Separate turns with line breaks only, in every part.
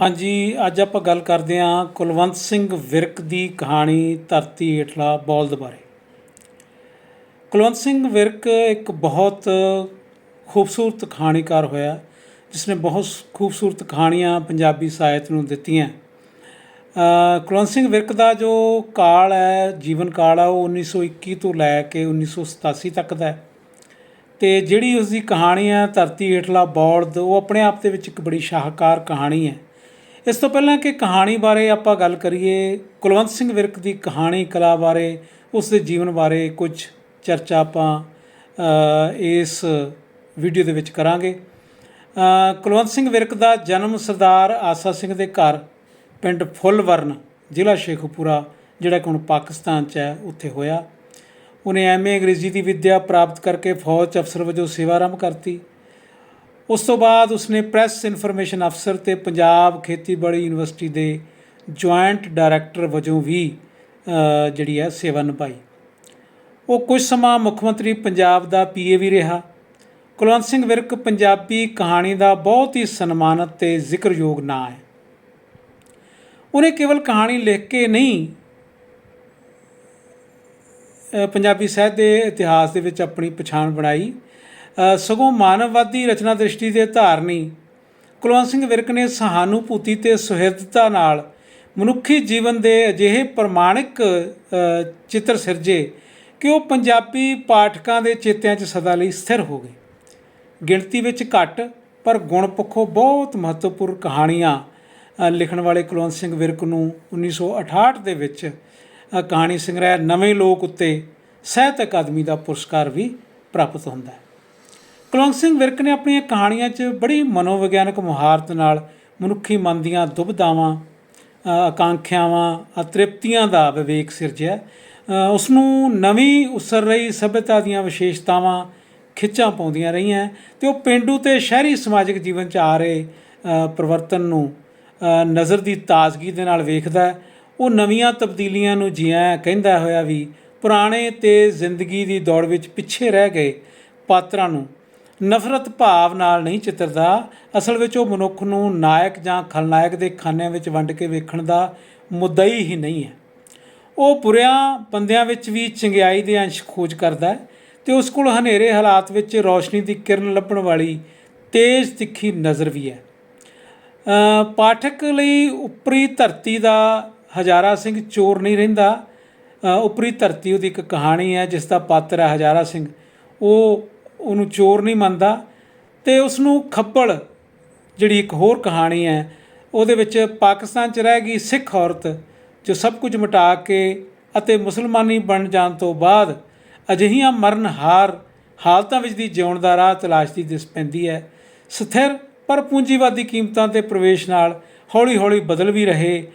ਹਾਂਜੀ, ਅੱਜ ਆਪਾਂ ਗੱਲ ਕਰਦੇ ਹਾਂ ਕੁਲਵੰਤ ਸਿੰਘ ਵਿਰਕ ਦੀ ਕਹਾਣੀ ਧਰਤੀ ਹੇਠਲਾ ਬੌਲਦ ਬਾਰੇ। ਕੁਲਵੰਤ ਸਿੰਘ ਵਿਰਕ ਇੱਕ ਬਹੁਤ ਖੂਬਸੂਰਤ ਕਹਾਣੀਕਾਰ ਹੋਇਆ ਜਿਸ ਨੇ ਬਹੁਤ ਖੂਬਸੂਰਤ ਕਹਾਣੀਆਂ ਪੰਜਾਬੀ ਸਾਹਿਤ ਨੂੰ ਦਿੱਤੀਆਂ। ਕੁਲਵੰਤ ਸਿੰਘ ਵਿਰਕ ਦਾ ਜੋ ਕਾਲ ਹੈ, ਜੀਵਨ ਕਾਲ ਹੈ ਉਹ 1921 ਤੋਂ ਲੈ ਕੇ 1987 ਤੱਕ ਦਾ ਹੈ। ਤੇ ਜਿਹੜੀ ਉਸ ਦੀ ਕਹਾਣੀ ਹੈ, ਧਰਤੀ ਹੇਠਲਾ ਬੌਲਦ ਉਹ ਆਪਣੇ ਆਪ ਦੇ ਵਿੱਚ ਇੱਕ ਬੜੀ ਸ਼ਾਹਕਾਰ ਕਹਾਣੀ ਹੈ। ਇਸ ਤੋਂ ਪਹਿਲਾਂ ਕਿ ਕਹਾਣੀ ਬਾਰੇ ਆਪਾਂ ਗੱਲ ਕਰੀਏ, ਕੁਲਵੰਤ ਸਿੰਘ ਵਿਰਕ ਦੀ ਕਹਾਣੀ ਕਲਾ ਬਾਰੇ ਉਸ ਦੇ ਜੀਵਨ ਬਾਰੇ ਕੁਝ ਚਰਚਾ ਆਪਾਂ ਇਸ ਵੀਡੀਓ ਦੇ ਵਿੱਚ ਕਰਾਂਗੇ। ਕੁਲਵੰਤ ਸਿੰਘ ਵਿਰਕ ਦਾ ਜਨਮ ਸਰਦਾਰ ਆਸਾ ਸਿੰਘ ਦੇ ਘਰ, ਪਿੰਡ ਫੁੱਲਵਰਨ, ਜ਼ਿਲ੍ਹਾ ਸ਼ੇਖੂਪੁਰਾ, ਜਿਹੜਾ ਕਿ ਹੁਣ ਪਾਕਿਸਤਾਨ 'ਚ ਹੈ, ਉੱਥੇ ਹੋਇਆ। ਉਹਨੇ ਐਮਏ ਅੰਗਰੇਜ਼ੀ ਦੀ ਵਿੱਦਿਆ ਪ੍ਰਾਪਤ ਕਰਕੇ ਫੌਜ ਅਫਸਰ ਵਜੋਂ ਸੇਵਾ ਆਰੰਭ ਕਰਤੀ। ਉਸ ਤੋਂ ਬਾਅਦ ਉਸਨੇ ਪ੍ਰੈਸ ਇਨਫੋਰਮੇਸ਼ਨ ਅਫਸਰ ਤੇ ਪੰਜਾਬ ਖੇਤੀਬਾੜੀ ਯੂਨੀਵਰਸਿਟੀ ਦੇ ਜੁਆਇੰਟ ਡਾਇਰੈਕਟਰ ਵਜੋਂ ਵੀ ਜਿਹੜੀ ਹੈ ਸੇਵਾ ਨਿਭਾਈ। ਉਹ ਕੁਝ ਸਮਾਂ ਮੁੱਖ ਮੰਤਰੀ ਪੰਜਾਬ ਦਾ ਪੀਏ ਵੀ ਰਿਹਾ। ਕੁਲਵੰਤ ਸਿੰਘ ਵਿਰਕ ਪੰਜਾਬੀ ਕਹਾਣੀ ਦਾ ਬਹੁਤ ਹੀ ਸਨਮਾਨਿਤ ਤੇ ਜ਼ਿਕਰਯੋਗ ਨਾਂ ਹੈ। ਉਹਨੇ ਕੇਵਲ ਕਹਾਣੀ ਲਿਖ ਕੇ ਨਹੀਂ ਪੰਜਾਬੀ ਸਾਹਿਤ ਦੇ ਇਤਿਹਾਸ ਦੇ ਵਿੱਚ ਆਪਣੀ ਪਛਾਣ ਬਣਾਈ। ਸਗੋਂ ਮਾਨਵਵਾਦੀ ਰਚਨਾ ਦ੍ਰਿਸ਼ਟੀ ਦੇ ਧਾਰਨੀ। ਕੁਲਵੰਤ ਸਿੰਘ ਵਿਰਕ ਨੇ ਸਹਾਨੂਭੂਤੀ ਤੇ ਸੁਹਿਰਦਤਾ ਨਾਲ ਮਨੁੱਖੀ ਜੀਵਨ ਦੇ ਅਜਿਹੇ ਪ੍ਰਮਾਣਿਕ ਚਿੱਤਰ ਸਿਰਜੇ ਕਿ ਉਹ ਪੰਜਾਬੀ ਪਾਠਕਾਂ ਦੇ ਚੇਤਿਆਂ 'ਚ ਸਦਾ ਲਈ ਸਥਿਰ ਹੋ ਗਏ। ਗਿਣਤੀ ਵਿੱਚ ਘੱਟ, ਪਰ ਗੁਣ ਪੱਖੋਂ ਬਹੁਤ ਮਹੱਤਵਪੂਰਨ ਕਹਾਣੀਆਂ ਲਿਖਣ ਵਾਲੇ ਕੁਲਵੰਤ ਸਿੰਘ ਵਿਰਕ ਨੂੰ 1968 ਦੇ ਵਿੱਚ ਕਹਾਣੀ ਸੰਗ੍ਰਹਿ ਨਵੇਂ ਲੋਕ ਉੱਤੇ ਸਾਹਿਤ ਅਕਾਦਮੀ ਦਾ ਪੁਰਸਕਾਰ ਵੀ ਪ੍ਰਾਪਤ ਹੁੰਦਾ ਹੈ। ਕੁਲਵੰਤ ਸਿੰਘ ਵਿਰਕ ਨੇ ਆਪਣੀਆਂ ਕਹਾਣੀਆਂ 'ਚ ਬੜੀ ਮਨੋਵਿਗਿਆਨਕ ਮੁਹਾਰਤ ਨਾਲ ਮਨੁੱਖੀ ਮਨ ਦੀਆਂ ਦੁਬਿਧਾਵਾਂ ਆਕਾਂਖਿਆਵਾਂ ਅਤ੍ਰਿਪਤੀਆਂ ਦਾ ਵਿਵੇਕ ਸਿਰਜਿਆ। ਅ, ਉਸ ਨੂੰ ਨਵੀਂ ਉਸਰ ਰਹੀ ਸਭਿਅਤਾ ਦੀਆਂ ਵਿਸ਼ੇਸ਼ਤਾਵਾਂ ਖਿੱਚਾਂ ਪਾਉਂਦੀਆਂ ਰਹੀਆਂ ਤੇ ਉਹ ਪਿੰਡੂ ਤੇ ਸ਼ਹਿਰੀ ਸਮਾਜਿਕ ਜੀਵਨ 'ਚ ਆ ਰਹੇ ਪਰਿਵਰਤਨ ਨੂੰ ਨਜ਼ਰ ਦੀ ਤਾਜ਼ਗੀ ਦੇ ਨਾਲ ਵੇਖਦਾ ਉਹ ਨਵੀਆਂ ਤਬਦੀਲੀਆਂ ਨੂੰ ਜੀਆਂ ਕਹਿੰਦਾ ਹੋਇਆ ਵੀ ਪੁਰਾਣੇ ਤੇ ਜ਼ਿੰਦਗੀ ਦੀ ਦੌੜ ਵਿੱਚ ਪਿੱਛੇ ਰਹਿ ਗਏ ਪਾਤਰਾਂ ਨੂੰ ਨਫ਼ਰਤ ਭਾਵ ਨਾਲ ਨਹੀਂ ਚਿੱਤਰਦਾ ਅਸਲ ਵਿੱਚ ਉਹ ਮਨੁੱਖ ਨੂੰ ਨਾਇਕ ਜਾਂ ਖਲਨਾਇਕ ਦੇ ਖਾਨਿਆਂ ਵਿੱਚ ਵੰਡ ਕੇ ਵੇਖਣ ਦਾ ਮੁੱਦਈ ਹੀ ਨਹੀਂ ਹੈ। ਉਹ ਬੁਰਿਆਂ ਬੰਦਿਆਂ ਵਿੱਚ ਵੀ ਚੰਗਿਆਈ ਦੇ ਅੰਸ਼ ਖੋਜ ਕਰਦਾ ਹੈ ਤੇ ਉਸ ਕੋਲ ਹਨੇਰੇ ਹਾਲਾਤ ਵਿੱਚ ਰੌਸ਼ਨੀ ਦੀ ਕਿਰਨ ਲੱਭਣ ਵਾਲੀ ਤੇਜ਼ ਤਿੱਖੀ ਨਜ਼ਰ ਵੀ ਹੈ। ਪਾਠਕ ਲਈ ਉਪਰੀ ਧਰਤੀ ਦਾ ਹਜ਼ਾਰਾ ਸਿੰਘ ਚੋਰ ਨਹੀਂ ਰਹਿੰਦਾ। ਅ, ਉਪਰੀ ਧਰਤੀ ਉਹਦੀ ਇੱਕ ਕਹਾਣੀ ਹੈ ਜਿਸ ਦਾ ਪਾਤਰ ਹੈ ਹਜ਼ਾਰਾ ਸਿੰਘ। ਉਹ ਉਹਨੂੰ ਚੋਰ ਨਹੀਂ ਮੰਨਦਾ ਤੇ ਉਸ ਨੂੰ ਖੱਬਲ ਜਿਹੜੀ ਇੱਕ ਹੋਰ ਕਹਾਣੀ ਹੈ ਉਹਦੇ ਵਿੱਚ ਪਾਕਿਸਤਾਨ 'ਚ ਰਹਿ ਗਈ ਸਿੱਖ ਔਰਤ ਜੋ ਸਭ ਕੁਝ ਮਿਟਾ ਕੇ ਅਤੇ ਮੁਸਲਮਾਨੀ ਬਣ ਜਾਣ ਤੋਂ ਬਾਅਦ ਅਜਿਹੀਆਂ ਮਰਨਹਾਰ ਹਾਲਤਾਂ ਵਿੱਚ ਦੀ ਜਿਉਣ ਦਾ ਰਾਹ ਤਲਾਸ਼ਦੀ ਦਿਸ ਪੈਂਦੀ ਹੈ। ਸਥਿਰ ਪਰ ਪੂੰਜੀਵਾਦੀ ਕੀਮਤਾਂ ਤੇ ਪ੍ਰਵੇਸ਼ ਨਾਲ ਹੌਲੀ-ਹੌਲੀ ਬਦਲ ਵੀ ਰਹੇ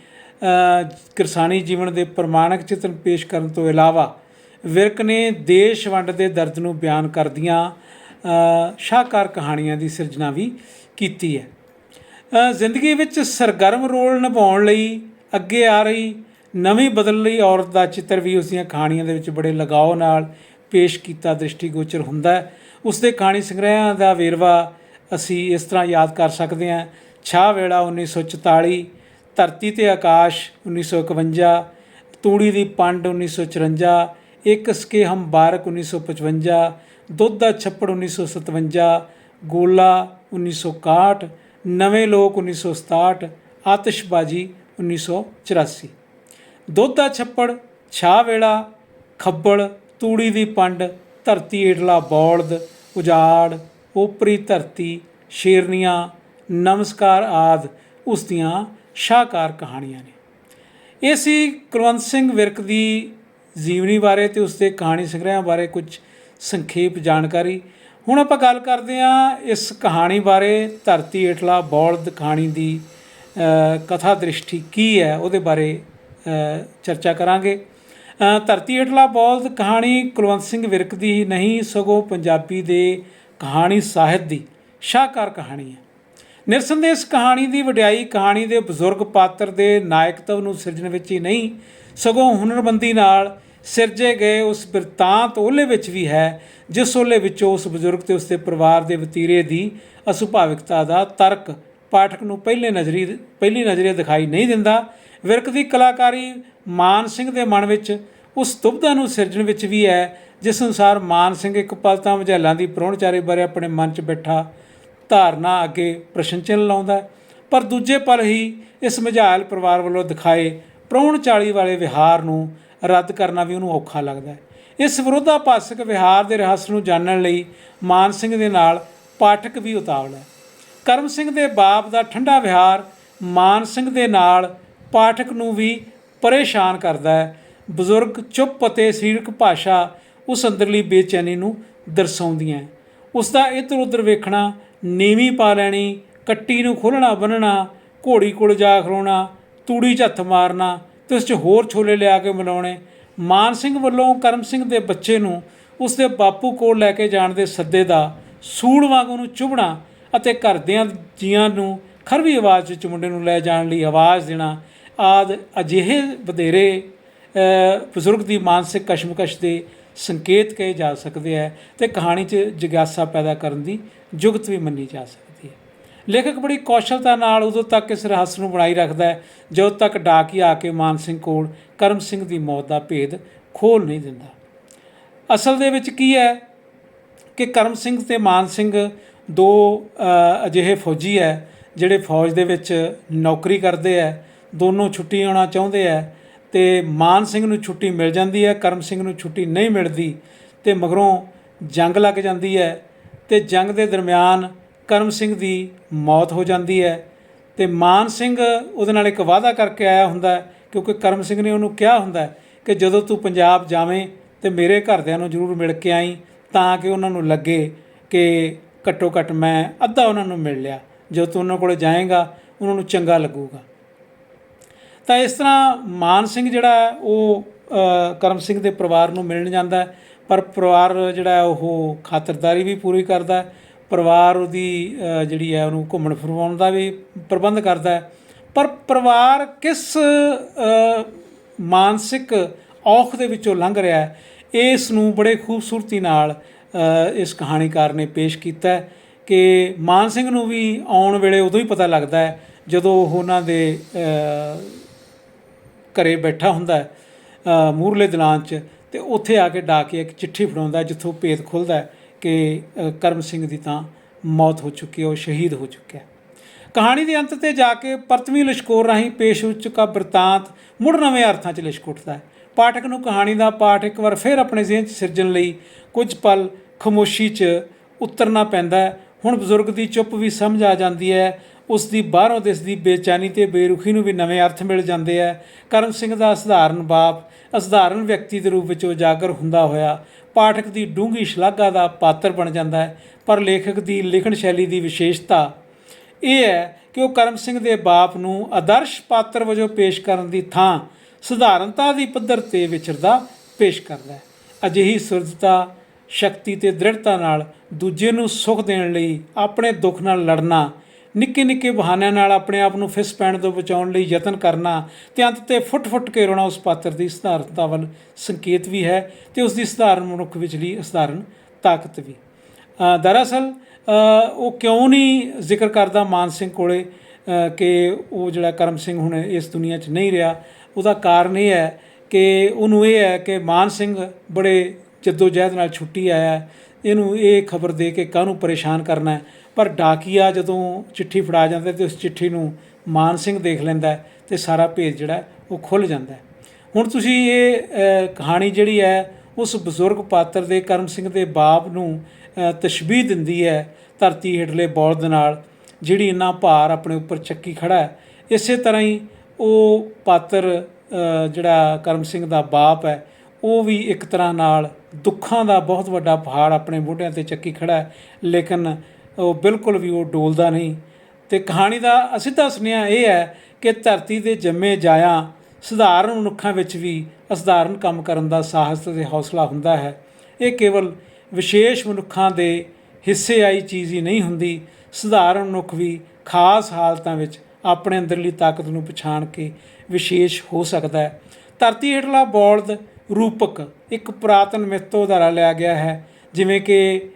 ਅ, ਕਿਰਸਾਨੀ ਜੀਵਨ ਦੇ ਪ੍ਰਮਾਣਿਕ ਚਿਤਨ ਪੇਸ਼ ਕਰਨ ਤੋਂ ਇਲਾਵਾ ਵਿਰਕ ਨੇ ਦੇਸ਼ ਵੰਡ ਦੇ ਦਰਦ ਨੂੰ ਬਿਆਨ ਕਰਦੀਆਂ ਸ਼ਾਹਕਾਰ ਕਹਾਣੀਆਂ ਦੀ ਸਿਰਜਣਾ ਵੀ ਕੀਤੀ ਹੈ। ਜ਼ਿੰਦਗੀ ਵਿੱਚ ਸਰਗਰਮ ਰੋਲ ਨਿਭਾਉਣ ਲਈ ਅੱਗੇ ਆ ਰਹੀ ਨਵੀਂ ਬਦਲ ਰਹੀ ਔਰਤ ਦਾ ਚਿੱਤਰ ਵੀ ਉਸ ਦੀਆਂ ਕਹਾਣੀਆਂ ਦੇ ਵਿੱਚ ਬੜੇ ਲਗਾਓ ਨਾਲ ਪੇਸ਼ ਕੀਤਾ ਦ੍ਰਿਸ਼ਟੀਗੋਚਰ ਹੁੰਦਾ ਹੈ। ਉਸ ਦੇ ਕਹਾਣੀ ਸੰਗ੍ਰਹਿਆਂ ਦਾ ਵੇਰਵਾ ਅਸੀਂ ਇਸ ਤਰ੍ਹਾਂ ਯਾਦ ਕਰ ਸਕਦੇ ਹਾਂ। ਛਾ ਵੇਲਾ 1944 ਧਰਤੀ ਤੇ ਆਕਾਸ਼ 1951 ਤੂੜੀ ਦੀ ਪੰਡ 1954 ਇੱਕ ਸਕੇ ਹਮ ਬਾਰਕ 1955 ਦੁੱਧ ਦਾ ਛੱਪੜ 1957 ਗੋਲਾ 1961 ਨਵੇਂ ਲੋਕ 1967 ਆਤਿਸ਼ਬਾਜੀ 1984 ਦੁੱਧ ਦਾ ਛੱਪੜ ਛਾ ਵੇਲਾ ਖੱਬੜ ਤੂੜੀ ਦੀ ਪੰਡ, ਧਰਤੀ ਹੇਠਲਾ ਬੌਲਦ, ਉਜਾੜ ਉਪਰੀ ਧਰਤੀ, ਸ਼ੇਰਨੀਆਂ, ਨਮਸਕਾਰ ਆਦ ਉਸ ਦੀਆਂ ਸ਼ਾਹਕਾਰ ਕਹਾਣੀਆਂ ਨੇ। ਇਹ ਸੀ ਕੁਲਵੰਤ ਸਿੰਘ ਵਿਰਕ ਦੀ ਜੀਵਨੀ ਬਾਰੇ ਤੇ ਉਸਦੇ ਕਹਾਣੀ ਸੰਗ੍ਰਹਿਆਂ ਬਾਰੇ ਕੁਝ ਸੰਖੇਪ ਜਾਣਕਾਰੀ। ਹੁਣ ਆਪਾਂ ਗੱਲ ਕਰਦੇ ਹਾਂ ਇਸ ਕਹਾਣੀ ਬਾਰੇ। ਧਰਤੀ ਹੇਠਲਾ ਬੌਲਦ ਕਹਾਣੀ ਦੀ ਕਥਾ ਦ੍ਰਿਸ਼ਟੀ ਕੀ ਹੈ, ਉਹਦੇ ਬਾਰੇ ਚਰਚਾ ਕਰਾਂਗੇ। ਧਰਤੀ ਹੇਠਲਾ ਬੌਲਦ ਕਹਾਣੀ ਕੁਲਵੰਤ ਸਿੰਘ ਵਿਰਕ ਦੀ ਹੀ ਨਹੀਂ, ਸਗੋਂ ਪੰਜਾਬੀ ਦੇ ਕਹਾਣੀ ਸਾਹਿਤ ਦੀ ਸ਼ਾਹਕਾਰ ਕਹਾਣੀ ਹੈ। ਨਿਰਸੰਦੇਹ ਇਸ ਕਹਾਣੀ ਦੀ ਵਡਿਆਈ, ਕਹਾਣੀ ਦੇ ਬਜ਼ੁਰਗ ਪਾਤਰ ਦੇ ਨਾਇਕਤਵ ਨੂੰ ਸਿਰਜਣ ਵਿੱਚ ਹੀ ਨਹੀਂ, ਸਗੋਂ ਹੁਨਰਮੰਦੀ ਨਾਲ ਸਿਰਜੇ ਗਏ ਉਸ ਬਿਰਤਾਂਤ ਓਲੇ ਵਿੱਚ ਵੀ ਹੈ, ਜਿਸ ਓਲੇ ਵਿੱਚੋਂ ਉਸ ਬਜ਼ੁਰਗ ਤੇ ਉਸ ਦੇ ਪਰਿਵਾਰ ਦੇ ਵਤੀਰੇ ਦੀ ਅਸੁਭਾਵਿਕਤਾ ਦਾ ਤਰਕ ਪਾਠਕ ਨੂੰ ਪਹਿਲੇ ਨਜ਼ਰੀ, ਪਹਿਲੀ ਨਜ਼ਰੇ ਦਿਖਾਈ ਨਹੀਂ ਦਿੰਦਾ। ਵਿਰਕ ਦੀ ਕਲਾਕਾਰੀ ਮਾਨ ਸਿੰਘ ਦੇ ਮਨ ਵਿੱਚ ਉਸ ਦੁਬਦਾ ਨੂੰ ਸਿਰਜਣ ਵਿੱਚ ਵੀ ਹੈ, ਜਿਸ ਅਨੁਸਾਰ ਮਾਨ ਸਿੰਘ ਇੱਕ ਪਲ ਤਾਂ ਮਝੈਲਾਂ ਦੀ ਪ੍ਰਾਹੁਣਚਾਰੀ ਬਾਰੇ ਆਪਣੇ ਮਨ 'ਚ ਬੈਠਾ ਧਾਰਨਾ ਅੱਗੇ ਪ੍ਰਸ਼ਨ ਚਿੰਨ੍ਹ ਲਾਉਂਦਾ ਪਰ ਦੂਜੇ ਪਲ ਹੀ ਇਸ ਮਝਾਇਲ ਪਰਿਵਾਰ ਵੱਲੋਂ ਦਿਖਾਏ ਪ੍ਰਾਹੁਣਚਾਰੀ ਵਾਲੇ ਵਿਹਾਰ ਨੂੰ ਰੱਦ ਕਰਨਾ ਵੀ ਉਹਨੂੰ ਔਖਾ ਲੱਗਦਾ ਹੈ। ਇਸ ਵਿਰੋਧਾਭਾਸਕ ਵਿਹਾਰ ਦੇ ਰਹੱਸ ਨੂੰ ਜਾਣਨ ਲਈ ਮਾਨ ਸਿੰਘ ਦੇ ਨਾਲ ਪਾਠਕ ਵੀ ਉਤਾਵਲਾ ਹੈ। ਕਰਮ ਸਿੰਘ ਦੇ ਬਾਪ ਦਾ ਠੰਡਾ ਵਿਹਾਰ ਮਾਨ ਸਿੰਘ ਦੇ ਨਾਲ ਪਾਠਕ ਨੂੰ ਵੀ ਪਰੇਸ਼ਾਨ ਕਰਦਾ ਹੈ। ਬਜ਼ੁਰਗ ਚੁੱਪ ਅਤੇ ਸਰੀਰਕ ਭਾਸ਼ਾ ਉਸ ਅੰਦਰਲੀ ਬੇਚੈਨੀ ਨੂੰ ਦਰਸਾਉਂਦੀਆਂ ਹੈ। ਉਸ ਦਾ ਇੱਧਰ ਉੱਧਰ ਵੇਖਣਾ ਨੀਵੀਂ ਪਾ ਲੈਣੀ, ਕੱਟੀ ਨੂੰ ਖੋਲ੍ਹਣਾ, ਬੰਨ੍ਹਣਾ, ਘੋੜੀ ਕੋਲ ਜਾ ਖਲੋਣਾ, ਤੂੜੀ 'ਚ ਹੱਥ ਮਾਰਨਾ ਅਤੇ ਉਸ 'ਚ ਹੋਰ ਛੋਲੇ ਲਿਆ ਕੇ ਮਿਲਾਉਣੇ ਮਾਨ ਸਿੰਘ ਵੱਲੋਂ ਕਰਮ ਸਿੰਘ ਦੇ ਬੱਚੇ ਨੂੰ ਉਸ ਦੇ ਬਾਪੂ ਕੋਲ ਲੈ ਕੇ ਜਾਣ ਦੇ ਸੱਦੇ ਦਾ ਸੂੜ ਵਾਂਗ ਉਹਨੂੰ ਚੁਭਣਾ ਅਤੇ ਘਰਦਿਆਂ ਜੀਆਂ ਨੂੰ ਖਰਵੀ ਆਵਾਜ਼ ਵਿੱਚ ਮੁੰਡੇ ਨੂੰ ਲੈ ਜਾਣ ਲਈ ਆਵਾਜ਼ ਦੇਣਾ ਆਦ ਅਜਿਹੇ ਵਧੇਰੇ ਬਜ਼ੁਰਗ ਦੀ ਮਾਨਸਿਕ ਕਸ਼ਮਕਸ਼ ਦੇ ਸੰਕੇਤ ਕਹੇ ਜਾ ਸਕਦੇ ਹੈ ਤੇ ਕਹਾਣੀ 'ਚ ਜਿਗਿਆਸਾ ਪੈਦਾ ਕਰਨ ਦੀ ਜੁਗਤ ਵੀ ਮੰਨੀ ਜਾ ਸਕਦੀ ਹੈ। ਲੇਖਕ ਬੜੀ ਕੌਸ਼ਲਤਾ ਨਾਲ ਉਦੋਂ ਤੱਕ ਇਸ ਰਹੱਸ ਨੂੰ ਬਣਾਈ ਰੱਖਦਾ ਹੈ, ਜਦੋਂ ਤੱਕ ਡਾਕੀਆ ਆ ਕੇ ਮਾਨ ਸਿੰਘ ਕੋਲ ਕਰਮ ਸਿੰਘ ਦੀ ਮੌਤ ਦਾ ਭੇਦ ਖੋਲ ਨਹੀਂ ਦਿੰਦਾ। ਅਸਲ ਦੇ ਵਿੱਚ ਕੀ ਹੈ ਕਿ ਕਰਮ ਸਿੰਘ ਤੇ ਮਾਨ ਸਿੰਘ ਦੋ ਅਜਿਹੇ ਫੌਜੀ ਹੈ, ਜਿਹੜੇ ਫੌਜ ਦੇ ਵਿੱਚ ਨੌਕਰੀ ਕਰਦੇ ਹੈ, ਦੋਨੋਂ ਛੁੱਟੀ ਆਉਣਾ ਚਾਹੁੰਦੇ ਹੈ ਤੇ ਮਾਨ ਸਿੰਘ ਨੂੰ ਛੁੱਟੀ ਮਿਲ ਜਾਂਦੀ ਹੈ, ਕਰਮ ਸਿੰਘ ਨੂੰ ਛੁੱਟੀ ਨਹੀਂ ਮਿਲਦੀ ਤੇ ਮਗਰੋਂ ਜੰਗ ਲੱਗ ਜਾਂਦੀ ਹੈ ਤੇ ਜੰਗ ਦੇ ਦਰਮਿਆਨ ਕਰਮ ਸਿੰਘ ਦੀ ਮੌਤ ਹੋ ਜਾਂਦੀ ਹੈ ਤੇ ਮਾਨ ਸਿੰਘ ਉਹਦੇ ਨਾਲ ਇੱਕ ਵਾਅਦਾ ਕਰਕੇ ਆਇਆ ਹੁੰਦਾ ਕਿਉਂਕਿ ਕਰਮ ਸਿੰਘ ਨੇ ਉਹਨੂੰ ਕਿਹਾ ਹੁੰਦਾ ਕਿ ਜਦੋਂ ਤੂੰ ਪੰਜਾਬ ਜਾਵੇਂ ਤੇ ਮੇਰੇ ਘਰਦਿਆਂ ਨੂੰ ਜ਼ਰੂਰ ਮਿਲ ਕੇ ਆਈ ਤਾਂ ਕਿ ਉਹਨਾਂ ਨੂੰ ਲੱਗੇ ਕਿ ਘੱਟੋ ਘੱਟ ਮੈਂ ਅੱਧਾ ਉਹਨਾਂ ਨੂੰ ਮਿਲ ਲਿਆ। ਜਦੋਂ ਤੂੰ ਉਹਨਾਂ ਕੋਲ ਜਾਏਗਾ, ਉਹਨਾਂ ਨੂੰ ਚੰਗਾ ਲੱਗੂਗਾ। ਤਾਂ ਇਸ ਤਰ੍ਹਾਂ ਮਾਨ ਸਿੰਘ ਜਿਹੜਾ ਉਹ ਕਰਮ ਸਿੰਘ ਦੇ ਪਰਿਵਾਰ ਨੂੰ ਮਿਲਣ ਜਾਂਦਾ ਪਰ ਪਰਿਵਾਰ ਜਿਹੜਾ ਉਹ ਖਾਤਰਦਾਰੀ ਵੀ ਪੂਰੀ ਕਰਦਾ ਪਰਿਵਾਰ ਉਹਦੀ ਜਿਹੜੀ ਹੈ ਉਹਨੂੰ ਘੁੰਮਣ ਫਿਰਵਾਉਣ ਦਾ ਵੀ ਪ੍ਰਬੰਧ ਕਰਦਾ ਪਰ ਪਰਿਵਾਰ ਕਿਸ ਮਾਨਸਿਕ ਔਖ ਦੇ ਵਿੱਚੋਂ ਲੰਘ ਰਿਹਾ ਹੈ ਇਸ ਨੂੰ ਬੜੇ ਖੂਬਸੂਰਤੀ ਨਾਲ ਇਸ ਕਹਾਣੀਕਾਰ ਨੇ ਪੇਸ਼ ਕੀਤਾ ਕਿ ਮਾਨ ਸਿੰਘ ਨੂੰ ਵੀ ਆਉਣ ਵੇਲੇ ਉਦੋਂ ਹੀ ਪਤਾ ਲੱਗਦਾ ਹੈ ਜਦੋਂ ਉਹ ਉਹਨਾਂ ਦੇ ਅ, ਘਰੇ ਬੈਠਾ ਹੁੰਦਾ ਮੂਰਲੇ ਅ, ਦਲਾਨ 'ਚ। ਤੇ ਉੱਥੇ ਆ ਕੇ ਡਾਕੇ ਇੱਕ ਚਿੱਠੀ ਫੜਾਉਂਦਾ ਜਿੱਥੋਂ ਭੇਦ ਖੁੱਲਦਾ ਕਿ ਕਰਮ ਸਿੰਘ ਦੀ ਤਾਂ ਮੌਤ ਹੋ ਚੁੱਕੀ ਹੈ, ਉਹ ਸ਼ਹੀਦ ਹੋ ਚੁੱਕਿਆ ਕਹਾਣੀ ਦੇ ਅੰਤ ਤੇ ਜਾ ਕੇ ਪਰਤਵੀਂ ਲਿਸ਼ਕੋਰ ਰਾਹੀਂ ਪੇਸ਼ ਹੋ ਚੁੱਕਾ ਬਰਤਾਂਤ ਮੁੜ ਨਵੇਂ ਅਰਥਾਂ 'ਚ ਲਿਸ਼ਕ ਉੱਠਦਾ ਹੈ। ਪਾਠਕ ਨੂੰ ਕਹਾਣੀ ਦਾ ਪਾਠ ਇੱਕ ਵਾਰ ਫਿਰ ਆਪਣੇ ਜ਼ਿਹਨ 'ਚ ਸਿਰਜਣ ਲਈ ਕੁਝ ਪਲ ਖਮੋਸ਼ੀ 'ਚ ਉਤਰਨਾ ਪੈਂਦਾ ਹੁਣ ਬਜ਼ੁਰਗ ਦੀ ਚੁੱਪ ਵੀ ਸਮਝ ਆ ਜਾਂਦੀ ਹੈ ਉਸ ਦੀ ਬਾਹਰੋਂ ਦਿਸਦੀ ਬੇਚੈਨੀ ਤੇ ਬੇਰੁਖੀ ਨੂੰ ਵੀ ਨਵੇਂ ਅਰਥ ਮਿਲ ਜਾਂਦੇ ਹੈ ਕਰਮ ਸਿੰਘ ਦਾ ਸਧਾਰਨ ਬਾਪ, ਅਸਧਾਰਨ ਵਿਅਕਤੀ ਦੇ ਰੂਪ ਵਿੱਚ ਉਜਾਗਰ ਹੁੰਦਾ ਹੋਇਆ, ਪਾਠਕ ਦੀ ਡੂੰਘੀ ਸ਼ਲਾਘਾ ਦਾ ਪਾਤਰ ਬਣ ਜਾਂਦਾ ਹੈ, ਪਰ ਲੇਖਕ ਦੀ ਲਿਖਣ ਸ਼ੈਲੀ ਦੀ ਵਿਸ਼ੇਸ਼ਤਾ ਇਹ ਹੈ ਕਿ ਉਹ ਕਰਮ ਸਿੰਘ ਦੇ ਬਾਪ ਨੂੰ ਆਦਰਸ਼ ਪਾਤਰ ਵਜੋਂ ਪੇਸ਼ ਕਰਨ ਦੀ ਥਾਂ ਸਧਾਰਨਤਾ ਦੀ ਪੱਧਰ ਤੇ ਵਿਚਰਦਾ ਪੇਸ਼ ਕਰਦਾ ਹੈ। ਅਜਿਹੀ ਸੁਰਜਤਾ, ਸ਼ਕਤੀ ਤੇ ਦ੍ਰਿੜਤਾ ਨਾਲ ਦੂਜੇ ਨੂੰ ਸੁਖ ਦੇਣ ਲਈ ਆਪਣੇ ਦੁੱਖ ਨਾਲ ਲੜਨਾ ਨਿੱਕੇ ਨਿੱਕੇ ਬਹਾਨਿਆਂ ਨਾਲ ਆਪਣੇ ਆਪ ਨੂੰ ਫਿਸ ਪੈਣ ਤੋਂ ਬਚਾਉਣ ਲਈ ਯਤਨ ਕਰਨਾ ਤੇ ਅੰਤ ਤੇ ਫੁੱਟ-ਫੁੱਟ ਕੇ ਰੋਣਾ ਉਸ ਪਾਤਰ ਦੀ ਸਧਾਰਨਤਾ ਵੱਲ ਸੰਕੇਤ ਵੀ ਹੈ ਤੇ ਉਸ ਦੀ ਸਧਾਰਨ ਮਨੁੱਖ ਵਿਚਲੀ ਸਧਾਰਨ ਤਾਕਤ ਵੀ। ਦਰਅਸਲ ਉਹ ਕਿਉਂ ਨਹੀਂ ਜ਼ਿਕਰ ਕਰਦਾ ਮਾਨ ਸਿੰਘ ਕੋਲੇ ਕਿ ਉਹ ਜਿਹੜਾ ਕਰਮ ਸਿੰਘ ਹੁਣ ਇਸ ਦੁਨੀਆ 'ਚ ਨਹੀਂ ਰਿਹਾ, ਉਹਦਾ ਕਾਰਨ ਇਹ ਹੈ ਕਿ ਉਹਨੂੰ ਇਹ ਹੈ ਕਿ ਮਾਨ ਸਿੰਘ ਬੜੇ ਜਹਿਦ ਨਾਲ ਛੁੱਟੀ ਆਇਆ ਇਹਨੂੰ ਇਹ ਖਬਰ ਦੇ ਕੇ ਕਾਹਨੂੰ ਪਰੇਸ਼ਾਨ ਕਰਨਾ ਪਰ ਡਾਕੀਆ ਜਦੋਂ ਚਿੱਠੀ ਫੜਾ ਜਾਂਦਾ ਤੇ ਉਸ ਚਿੱਠੀ ਨੂੰ ਮਾਨ ਸਿੰਘ ਦੇਖ ਲੈਂਦਾ ਅਤੇ ਸਾਰਾ ਭੇਦ ਜਿਹੜਾ ਉਹ ਖੁੱਲ੍ਹ ਜਾਂਦਾ ਹੁਣ ਤੁਸੀਂ ਇਹ ਕਹਾਣੀ ਜਿਹੜੀ ਹੈ ਉਸ ਬਜ਼ੁਰਗ ਪਾਤਰ ਦੇ ਕਰਮ ਸਿੰਘ ਦੇ ਬਾਪ ਨੂੰ ਅ, ਤਸ਼ਬੀਹ ਦਿੰਦੀ ਹੈ ਧਰਤੀ ਹੇਠਲੇ ਬੌਲ ਦੇ ਨਾਲ ਜਿਹੜੀ ਇੰਨਾ ਭਾਰ ਆਪਣੇ ਉੱਪਰ ਚੱਕੀ ਖੜਾ ਹੈ। ਇਸੇ ਤਰ੍ਹਾਂ ਹੀ ਉਹ ਪਾਤਰ ਜਿਹੜਾ ਕਰਮ ਸਿੰਘ ਦਾ ਬਾਪ ਹੈ ਉਹ ਵੀ ਇੱਕ ਤਰ੍ਹਾਂ ਨਾਲ ਦੁੱਖਾਂ ਦਾ ਬਹੁਤ ਵੱਡਾ ਪਹਾੜ ਆਪਣੇ ਮੋਢਿਆਂ ਤੇ ਚੱਕੀ ਖੜਾ ਹੈ। ਲੇਕਿਨ ਉਹ ਬਿਲਕੁਲ ਵੀ ਉਹ ਡੋਲਦਾ ਨਹੀਂ। ਤੇ ਕਹਾਣੀ ਦਾ ਅਸਿੱਧਾ ਸੁਨੇਹਾ ਇਹ ਹੈ ਕਿ ਧਰਤੀ ਦੇ ਜੰਮੇ ਜਾਇਆ ਸਧਾਰਨ ਮਨੁੱਖਾਂ ਵਿੱਚ ਵੀ ਅਸਧਾਰਨ ਕੰਮ ਕਰਨ ਦਾ ਸਾਹਸ ਤੇ ਹੌਸਲਾ ਹੁੰਦਾ ਹੈ। ਇਹ ਕੇਵਲ ਵਿਸ਼ੇਸ਼ ਮਨੁੱਖਾਂ ਦੇ ਹਿੱਸੇ ਆਈ ਚੀਜ਼ ਹੀ ਨਹੀਂ ਹੁੰਦੀ, ਸਧਾਰਨ ਮਨੁੱਖ ਵੀ ਖਾਸ ਹਾਲਤਾਂ ਵਿੱਚ ਆਪਣੇ ਅੰਦਰਲੀ ਤਾਕਤ ਨੂੰ ਪਛਾਣ ਕੇ ਵਿਸ਼ੇਸ਼ ਹੋ ਸਕਦਾ ਹੈ। ਧਰਤੀ ਹੇਠਲਾ ਬੌਲਦ ਰੂਪਕ ਇੱਕ ਪੁਰਾਤਨ ਮਿੱਥ ਤੋਂ ਉਧਾਰਾ ਲਿਆ ਗਿਆ ਹੈ, ਜਿਵੇਂ ਕਿ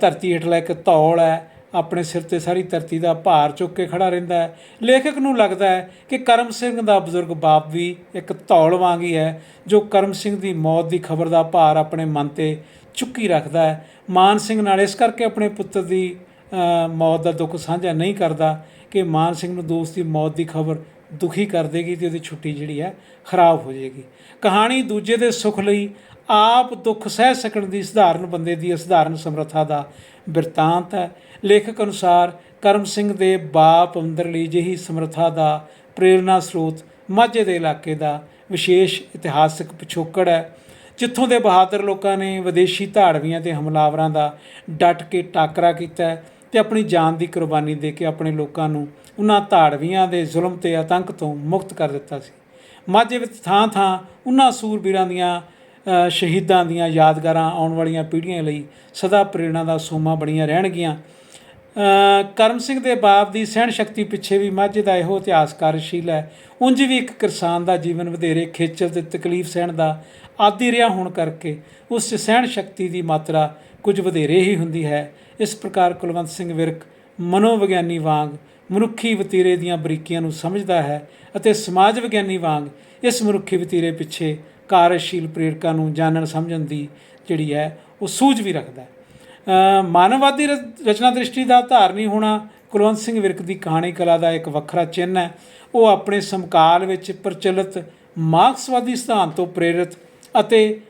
ਧਰਤੀ ਹੇਠਲਾ ਇੱਕ ਧੌਲ ਹੈ, ਆਪਣੇ ਸਿਰ ਤੇ ਸਾਰੀ ਧਰਤੀ ਦਾ ਭਾਰ ਚੁੱਕ ਕੇ ਖੜਾ ਰਹਿੰਦਾ ਹੈ। ਲੇਖਕ ਨੂੰ ਲੱਗਦਾ ਹੈ ਕਿ ਕਰਮ ਸਿੰਘ ਦਾ ਬਜ਼ੁਰਗ ਬਾਪ ਵੀ ਇੱਕ ਧੌਲ ਵਾਂਗ ਹੀ ਹੈ, ਜੋ ਕਰਮ ਸਿੰਘ ਦੀ ਮੌਤ ਦੀ ਖਬਰ ਦਾ ਭਾਰ ਆਪਣੇ ਮਨ ਤੇ ਚੁੱਕੀ ਰੱਖਦਾ ਹੈ। ਮਾਨ ਸਿੰਘ ਨਾਲ ਇਸ ਕਰਕੇ ਆਪਣੇ ਪੁੱਤਰ ਦੀ ਮੌਤ ਦਾ ਦੁੱਖ ਸਾਂਝਾ ਨਹੀਂ ਕਰਦਾ ਕਿ ਮਾਨ ਸਿੰਘ ਨੂੰ ਦੋਸਤ ਦੀ ਮੌਤ ਦੀ ਖਬਰ ਦੁਖੀ ਕਰ ਦੇਗੀ ਅਤੇ ਉਹਦੀ ਛੁੱਟੀ ਜਿਹੜੀ ਹੈ ਖਰਾਬ ਹੋ ਜਾਏਗੀ। ਕਹਾਣੀ ਦੂਜੇ ਦੇ ਸੁੱਖ ਲਈ ਆਪ ਦੁੱਖ ਸਹਿ ਸਕਣ ਦੀ ਸਧਾਰਨ ਬੰਦੇ ਦੀ ਸਧਾਰਨ ਸਮਰੱਥਾ ਦਾ ਬਿਰਤਾਂਤ ਹੈ। ਲੇਖਕ ਅਨੁਸਾਰ ਕਰਮ ਸਿੰਘ ਦੇ ਬਾਪ ਅੰਦਰਲੀ ਜਿਹੀ ਸਮਰੱਥਾ ਦਾ ਪ੍ਰੇਰਣਾ ਸਰੋਤ ਮਾਝੇ ਦੇ ਇਲਾਕੇ ਦਾ ਵਿਸ਼ੇਸ਼ ਇਤਿਹਾਸਕ ਪਿਛੋਕੜ ਹੈ, ਜਿੱਥੋਂ ਦੇ ਬਹਾਦਰ ਲੋਕਾਂ ਨੇ ਵਿਦੇਸ਼ੀ ਧਾੜਵੀਆਂ ਤੇ ਹਮਲਾਵਰਾਂ ਦਾ ਡਟ ਕੇ ਟਾਕਰਾ ਕੀਤਾ ਤੇ ਆਪਣੀ ਜਾਨ ਦੀ ਕੁਰਬਾਨੀ ਦੇ ਕੇ ਆਪਣੇ ਲੋਕਾਂ ਨੂੰ ਉਹਨਾਂ ਧਾੜਵੀਆਂ ਦੇ ਜ਼ੁਲਮ ਤੇ ਆਤੰਕ ਤੋਂ ਮੁਕਤ ਕਰ ਦਿੱਤਾ ਸੀ। ਮਾਝੇ ਵਿੱਚ ਥਾਂ ਥਾਂ ਉਹਨਾਂ ਸੂਰਬੀਰਾਂ ਦੀਆਂ ਸ਼ਹੀਦਾਂ ਦੀਆਂ ਯਾਦਗਾਰਾਂ ਆਉਣ ਵਾਲੀਆਂ ਪੀੜ੍ਹੀਆਂ ਲਈ ਸਦਾ ਪ੍ਰੇਰਣਾ ਦਾ ਸੋਮਾ ਬਣੀਆਂ ਰਹਿਣਗੀਆਂ। ਕਰਮ ਸਿੰਘ ਦੇ ਬਾਪ ਦੀ ਸਹਿਣ ਸ਼ਕਤੀ ਪਿੱਛੇ ਵੀ ਮਾਝੇ ਦਾ ਇਹੋ ਇਤਿਹਾਸ ਕਾਰਜਸ਼ੀਲ ਹੈ। ਉਂਝ ਵੀ ਇੱਕ ਕਿਸਾਨ ਦਾ ਜੀਵਨ ਵਧੇਰੇ ਖੇਚਲ ਤੇ ਤਕਲੀਫ ਸਹਿਣ ਦਾ ਆਦੀ ਰਿਹਾ ਹੋਣ ਕਰਕੇ ਉਸ 'ਚ ਸਹਿਣ ਸ਼ਕਤੀ ਦੀ ਮਾਤਰਾ ਕੁਝ ਵਧੇਰੇ ਹੀ ਹੁੰਦੀ ਹੈ। ਇਸ ਪ੍ਰਕਾਰ ਕੁਲਵੰਤ ਸਿੰਘ ਵਿਰਕ ਮਨੋਵਿਗਿਆਨੀ ਵਾਂਗ ਮਨੁੱਖੀ ਵਤੀਰੇ ਦੀਆਂ ਬਰੀਕੀਆਂ ਨੂੰ ਸਮਝਦਾ ਹੈ ਅਤੇ ਸਮਾਜ ਵਿਗਿਆਨੀ ਵਾਂਗ ਇਸ ਮਨੁੱਖੀ ਵਤੀਰੇ ਪਿੱਛੇ ਕਾਰਜਸ਼ੀਲ ਪ੍ਰੇਰਕਾਂ ਨੂੰ ਜਾਣਨ ਸਮਝਣ ਦੀ ਜਿਹੜੀ ਹੈ, ਉਹ ਸੂਝ ਵੀ ਰੱਖਦਾ ਹੈ। ਮਾਨਵਵਾਦੀ ਰ- ਰਚਨਾ ਦ੍ਰਿਸ਼ਟੀ ਦਾ ਧਾਰਨੀ ਹੋਣਾ ਕੁਲਵੰਤ ਸਿੰਘ ਵਿਰਕ ਦੀ ਕਹਾਣੀ ਕਲਾ ਦਾ ਇੱਕ ਵੱਖਰਾ ਚਿੰਨ੍ਹ ਹੈ। ਉਹ ਆਪਣੇ ਸਮਕਾਲ ਵਿੱਚ ਪ੍ਰਚਲਿਤ ਮਾਰਕਸਵਾਦੀ ਸਿਧਾਂਤ ਤੋਂ ਪ੍ਰੇਰਿਤ ਅਤੇ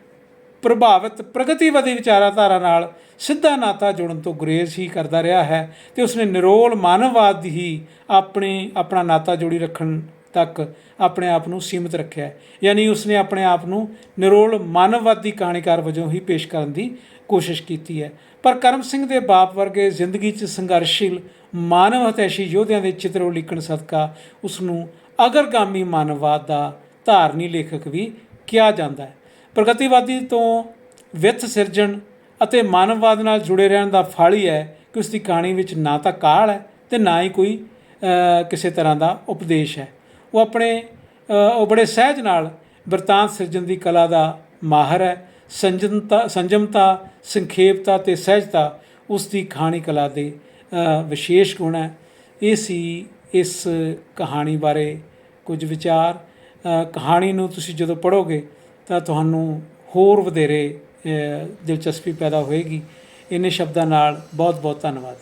ਪ੍ਰਭਾਵਿਤ ਪ੍ਰਗਤੀਵਾਦੀ ਵਿਚਾਰਧਾਰਾ ਨਾਲ ਸਿੱਧਾ ਨਾਤਾ ਜੋੜਨ ਤੋਂ ਗੁਰੇਜ਼ ਹੀ ਕਰਦਾ ਰਿਹਾ ਹੈ ਤੇ ਉਸਨੇ ਨਿਰੋਲ ਮਾਨਵਵਾਦ ਹੀ ਆਪਣੇ, ਆਪਣਾ ਨਾਤਾ ਜੋੜੀ ਰੱਖਣ ਤੱਕ ਆਪਣੇ ਆਪ ਨੂੰ ਸੀਮਿਤ ਰੱਖਿਆ ਯਾਨੀ ਉਸਨੇ ਆਪਣੇ ਆਪ ਨੂੰ ਨਿਰੋਲ ਮਾਨਵਵਾਦੀ ਕਹਾਣੀਕਾਰ ਵਜੋਂ ਹੀ ਪੇਸ਼ ਕਰਨ ਦੀ ਕੋਸ਼ਿਸ਼ ਕੀਤੀ ਹੈ। ਪਰ ਕਰਮ ਸਿੰਘ ਦੇ ਬਾਪ ਵਰਗੇ ਜ਼ਿੰਦਗੀ 'ਚ ਸੰਘਰਸ਼ੀਲ ਮਾਨਵ ਹਤੈਸ਼ੀ ਯੋਧਿਆਂ ਦੇ ਚਿੱਤਰ ਉਲੀਕਣ ਸਦਕਾ ਉਸ ਨੂੰ ਅਗਰਗਾਮੀ ਮਾਨਵਵਾਦ ਦਾ ਧਾਰਨੀ ਲੇਖਕ ਵੀ ਕਿਹਾ ਜਾਂਦਾ ਹੈ। ਪ੍ਰਗਤੀਵਾਦੀ ਤੋਂ ਵਿੱਥ ਸਿਰਜਣ ਅਤੇ ਮਾਨਵਵਾਦ ਨਾਲ ਜੁੜੇ ਰਹਿਣ ਦਾ ਫਲ ਹੀ ਹੈ ਕਿ ਉਸ ਦੀ ਕਹਾਣੀ ਵਿੱਚ ਨਾ ਤਾਂ ਕਾਲ ਹੈ ਤੇ ਨਾ ਹੀ ਕੋਈ ਕਿਸੇ ਤਰ੍ਹਾਂ ਦਾ ਉਪਦੇਸ਼ ਹੈ। ਉਹ ਆਪਣੇ ਉਹ ਬੜੇ ਸਹਿਜ ਨਾਲ ਬਿਰਤਾਂਤ ਸਿਰਜਣ ਦੀ ਕਲਾ ਦਾ ਮਾਹਰ ਹੈ। ਸੰਜਮਤਾ ਸੰਜਮਤਾ, ਸੰਖੇਪਤਾ ਤੇ ਸਹਿਜਤਾ ਉਸ ਦੀ ਕਹਾਣੀ ਕਲਾ ਦੇ ਵਿਸ਼ੇਸ਼ ਗੁਣ ਹੈ। ਇਹ ਸੀ ਇਸ ਕਹਾਣੀ ਬਾਰੇ ਕੁਝ ਵਿਚਾਰ। ਕਹਾਣੀ ਨੂੰ ਤੁਸੀਂ ਜਦੋਂ ਪੜ੍ਹੋਗੇ ਤਾਂ ਤੁਹਾਨੂੰ ਹੋਰ ਵਧੇਰੇ ਦਿਲਚਸਪੀ ਪੈਦਾ ਹੋਏਗੀ। ਇੰਨੇ ਸ਼ਬਦਾਂ ਨਾਲ ਬਹੁਤ ਬਹੁਤ ਧੰਨਵਾਦ।